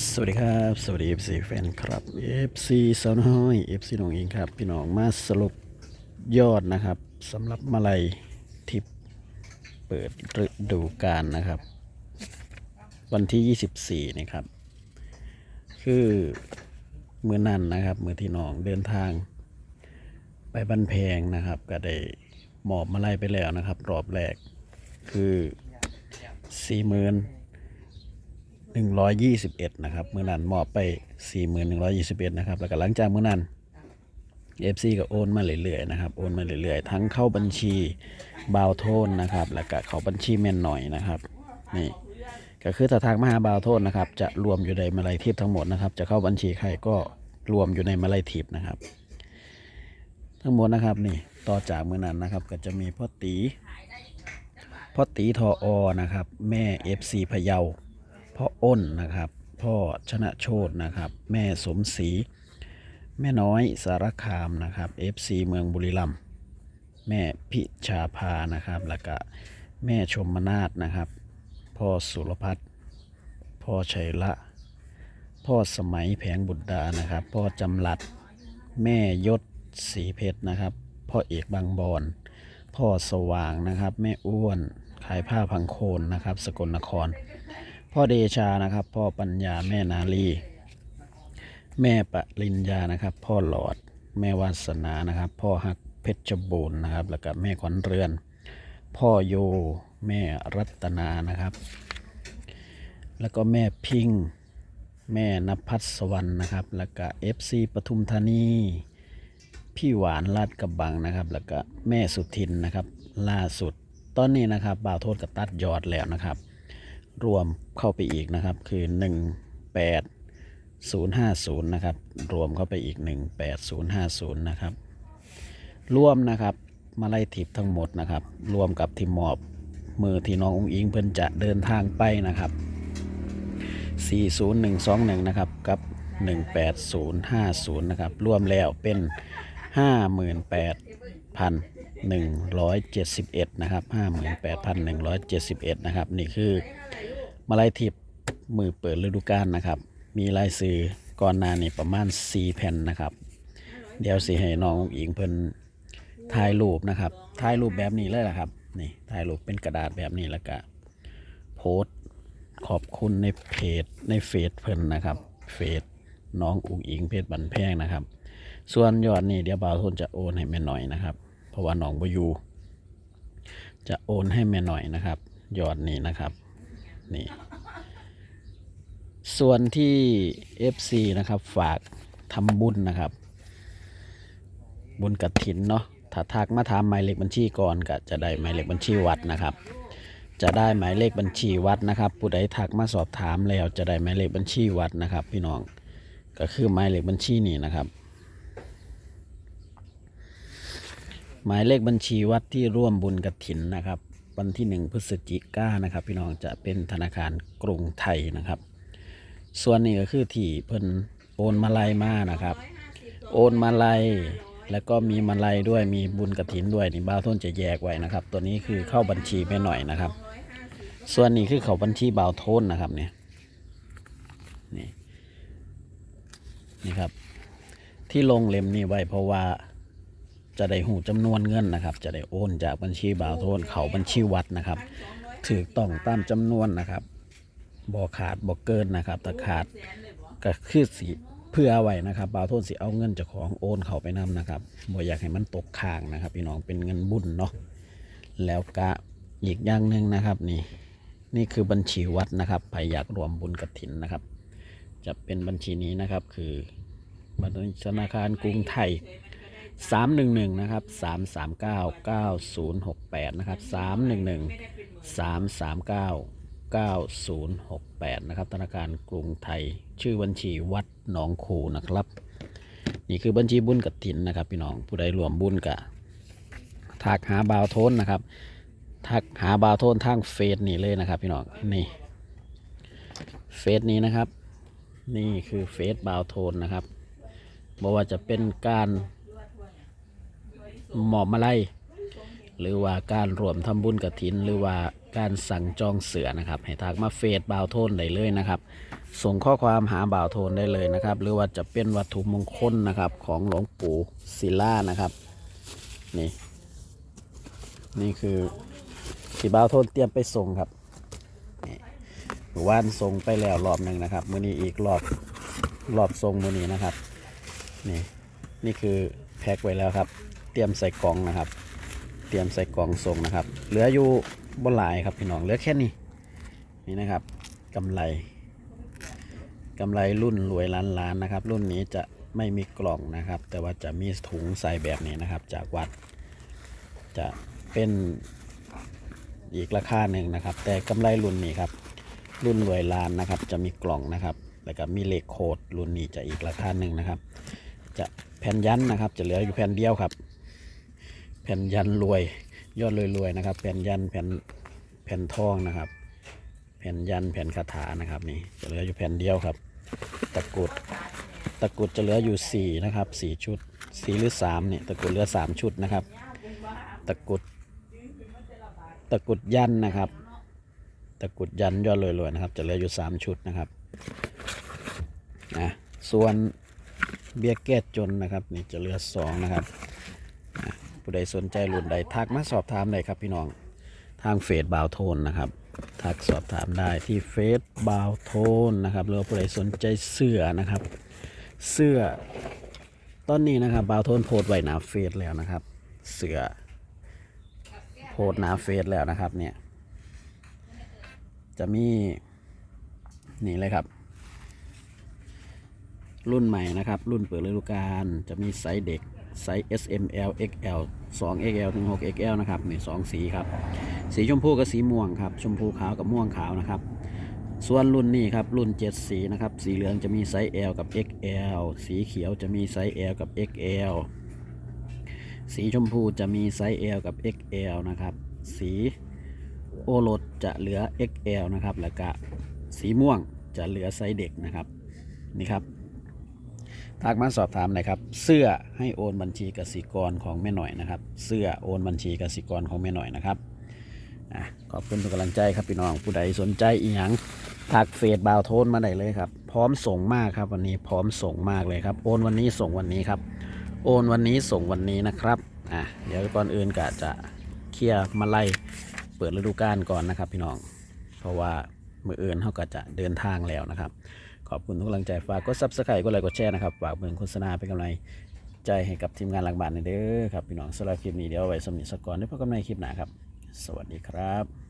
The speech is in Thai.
สวัสดีครับ สวัสดี FC แฟนครับ FC สาวน้อย FC น้องอิงครับ พี่น้องมาสรุปยอดนะครับสำหรับมาลัยทิปเปิดฤดูกาลนะครับ วันที่ 24 นะครับ คือเมื่อนั่นนะครับเมื่อที่น้องเดินทาง ไปบันแพงนะครับ ก็ได้มอบมาลัยไปแล้วนะครับ รอบแรกคือสี่หมื่น 121 นะครับเมื่อนั้นมอบไป 4121 นะครับ แล้วก็หลังจากเมื่อนั้น FC ก็โอนมาเรื่อยๆนะครับ โอนมาเรื่อยๆ ทั้งเข้าบัญชีบาวโทนนะครับ แล้วก็เข้าบัญชีแม่นหน่อยนะครับ นี่ ก็คือถ้าทางมหาบาวโทนนะครับ จะรวมอยู่ในมาลัยทิพย์ทั้งหมดนะครับ จะเข้าบัญชีใครก็รวมอยู่ในมาลัยทิพย์นะครับ ทั้งหมดนะครับนี่ ต่อจากเมื่อนั้นนะครับ ก็จะมีพ่อตีพ่อตีทออนะครับ แม่ FC พะเยา พ่ออ้นนะครับ พ่อชนะโชตนะครับ แม่สมศรีแม่น้อยสารคามนะครับ FC เมืองบุรีรัมย์แม่พิชาภานะครับ แล้วก็แม่ชมนาศนะครับ พ่อสุรพัฒน์พ่อชัยละพ่อสมัยแผงบุตรดานะครับ พ่อจำรัด แม่ยศสีเพชรนะครับ พ่อเอกบางบอนพ่อสว่างนะครับ แม่อ้วนขายผ้าพังโคนนะครับ สกลนคร พ่อเดชานะครับ พ่อปัญญาแม่นาลี แม่ปริญญานะครับ พ่อหลอด แม่วาสนานะครับ พ่อฮักเพชรบูรณ์นะครับ แล้วก็แม่ขวัญเรือน พ่อโยแม่รัตนานะครับ แล้วก็แม่พิงแม่นภัสวรรณนะครับ แล้วก็เอฟซีปทุมธานีพี่หวานลาดกระบังนะครับ แล้วก็แม่สุทินนะครับ ล่าสุด ตอนนี้นะครับบ่าวโทษกับตัดยอดแล้วนะครับ รวมเข้าไปอีกนะครับ คือ 18050 นะครับ รวมเข้าไปอีก 18050 นะครับรวมนะครับมาไล่ทิปทั้งหมดนะครับ รวมกับที่มอบมือที่น้ององอิงเพิ่นจะเดินทางไปนะครับ 40121 นะครับ กับ 18050 นะครับ รวมแล้วเป็น 58,171 นะครับ 58,171 นะครับ นี่คือ มาลัยทิพย์มือเปิดฤดูกาลนะครับ มีลายซื้อก่อนหน้านี้ประมาณ 4 แผ่นนะครับ เดี๋ยวสิให้น้องอิงเพิ่นถ่ายรูปนะครับถ่ายรูปแบบนี้เลยละครับนี่ถ่ายรูปเป็นกระดาษแบบนี้แล้วก็โพสขอบคุณในเพจในเฟซเพิ่นนะครับเฟซน้องอุ๋งอิงเพจบันแพงนะครับ ส่วนยอดนี่เดี๋ยวบ่าวทุนจะโอนให้แม่หน่อยนะครับ เพราะว่าน้องบอยูจะโอนให้แม่หน่อยนะครับ ยอดนี้นะครับ นี่ ส่วนที่ FC นะครับ ฝากทำบุญนะครับ บุญกระถินเนาะถ้าทักมาถามหมายเลขบัญชีก่อนก็จะได้หมายเลขบัญชีวัดนะครับ จะได้หมายเลขบัญชีวัดนะครับ ผู้ใดทักมาสอบถามแล้วจะได้หมายเลขบัญชีวัดนะครับ พี่น้องก็คือหมายเลขบัญชีนี่นะครับ หมายเลขบัญชีวัดที่ร่วมบุญกระถินนะครับ วันที่หนึ่งพฤศจิกายนนะครับ พี่น้องจะเป็นธนาคารกรุงไทยนะครับ ส่วนนี้ก็คือที่เพิ่นโอนมาลัยมานะครับ โอนมาลัยแล้วก็มีมาลัยด้วยมีบุญกระถินด้วยนี่บ้าวต้นจะแยกไว้นะครับ ตัวนี้คือเข้าบัญชีไม่หน่อยนะครับ ส่วนนี้คือเขาบัญชีบ่าวโทนนะครับเนี่ยนี่นี่ครับ ที่ลงเล่มนี้ไว้เพราะว่า จะได้หูจำนวนเงินนะครับ จะได้โอนจากบัญชีบ่าวโทนเขาบัญชีวัดนะครับถูกต้องตามจำนวนนะครับบ่ขาดบ่เกินนะครับแต่ขาดก็คือสิเพื่อไว้นะครับบ่าวโทนสิเอาเงินจากของโอนเขาไปนํนะครับบ่อยากให้มันตกค้างนะครับพี่น้องเป็นเงินบุญเนาะแล้วก็อีกอย่างหนึ่งนะครับนี่นี่คือบัญชีวัดนะครับใครอยากรวมบุญกฐินนะครับ จะเป็นบัญชีนี้นะครับคือบัญชีธนาคารกรุงไทย 311นะครับ339 9068นะครับ311 339 9068นะครับธนาคารกรุงไทย ชื่อบัญชีวัดหนองคูนะครับ นี่คือบัญชีบุญกับถินนะครับ พี่น้องผู้ใดรวมบุญกับทักหาบาวโทนนะครับทักหาบาวโทนทางเฟซนี่เลยนะครับ พี่น้องนี่เฟซนี้นะครับ นี่คือเฟซบาวโทนนะครับบอกว่าจะเป็นการ หมอบมาลัยหรือว่าการรวมทำบุญกระถิน หรือว่าการสั่งจองเสือนะครับ ให้ทักมาเฟซบ่าวโทนได้เลยนะครับ ส่งข้อความหาบ่าวโทนได้เลยนะครับ หรือว่าจะเป็นวัตถุมงคลนะครับของหลวงปู่ศิลานะครับ นี่ นี่คือที่บ่าวโทนเตรียมไปส่งครับนี่เมื่อวานส่งไปแล้วรอบหนึ่งนะครับมือนี้อีกรอบรอบส่งมือนี้นะครับ นี่นี่คือแพ็คไว้แล้วครับ เตรียมใส่กล่องนะครับ เตรียมใส่กล่องส่งนะครับ เหลืออยู่บนหลายครับพี่น้องเหลือแค่นี้นี่นะครับกำไรกำไรรุ่นรวยล้านล้านนะครับ รุ่นนี้จะไม่มีกล่องนะครับ แต่ว่าจะมีถุงใส่แบบนี้นะครับ จากวัดจะเป็นอีกราคาหนึ่งนะครับ แต่กำไรรุ่นนี้ครับ รุ่นรวยล้านนะครับ จะมีกล่องนะครับ แล้วก็มีเลขโคดรุ่นนี้จะอีกราคาหนึ่งนะครับ จะแผ่นยันนะครับ จะเหลืออยู่แผ่นเดียวครับ แผ่นยันรวย ยอดรวยๆนะครับ แผ่นยันแผ่นแผ่นทองนะครับ แผ่นยันแผ่นคาถานะครับ นี่จะเหลืออยู่แผ่นเดียวครับ ตะกุดตะกุดจะเหลืออยู่สี่นะครับสี่ชุดสี่หรือสามเนี่ยตะกุดเหลือสามชุดนะครับ ตะกุดตะกุดยันนะครับ ตะกุดยันยอดรวยๆนะครับ จะเหลืออยู่สามชุดนะครับนะส่วนเบี้ยแก้จนนะครับ นี่จะเหลือสองนะครับ ผู้ใดสนใจรุ่นใดทักมาสอบถามได้ครับพี่น้องทางเฟซบาวโทนนะครับ ทักสอบถามได้ที่เฟซบาวโทนนะครับหรือผู้ใดสนใจเสื้อนะครับ เสื้อตอนนี้นะครับบาวโทนโพสไว้หนาเฟซแล้วนะครับ เสื้อโพสหนาเฟซแล้วนะครับเนี่ยจะมีนี่เลยครับ รุ่นใหม่นะครับ รุ่นเปิดฤดูกาลจะมีไซส์เด็ก ไซส์ S M L X L 2 X L ถึง6 X L นะครับนี่สองสีครับ สีชมพูกับสีม่วงครับ ชมพูขาวกับม่วงขาวนะครับ ส่วนรุ่นนี้ครับ รุ่น 7 สีนะครับ สีเหลืองจะมีไซส์ L กับ XL สีเขียวจะมีไซส์ L กับ XL สีชมพูจะมีไซส์ L กับ XL นะครับ สีโอรสจะเหลือ XL นะครับ แล้วก็สีม่วงจะเหลือไซส์เด็กนะครับ นี่ครับ ทักมาสอบถามหน่อยครับ เสื้อให้โอนบัญชีกสิกรของแม่หน่อยนะครับ เสื้อโอนบัญชีกสิกรของแม่หน่อยนะครับขอบคุณทุกกำลังใจครับพี่น้องผู้ใดสนใจอีหยังทักเฟซบาวโทนมาได้เลยครับ พร้อมส่งมากครับ วันนี้พร้อมส่งมากเลยครับ โอนวันนี้ส่งวันนี้ครับ โอนวันนี้ส่งวันนี้นะครับอะเดี๋ยวก่อนอื่นก็จะเคลียร์มาไล่เปิดฤดูกาลก่อนนะครับ พี่น้อง เพราะว่ามืออื่นเขาก็จะเดินทางแล้วนะครับ ขอบคุณทุกกำลังใจฝากกดซับสไครต์กดไลค์กดแชร์นะครับฝากเบิ่งโฆษณาเป็นกำลังใจให้กับทีมงานหลังบ้านหน่อยเด้อครับพี่น้องสำหรับคลิปนี้เดี๋ยวไว้สำหรับนิสกก่อนได้พบกันในคลิปหน้าครับ สวัสดีครับ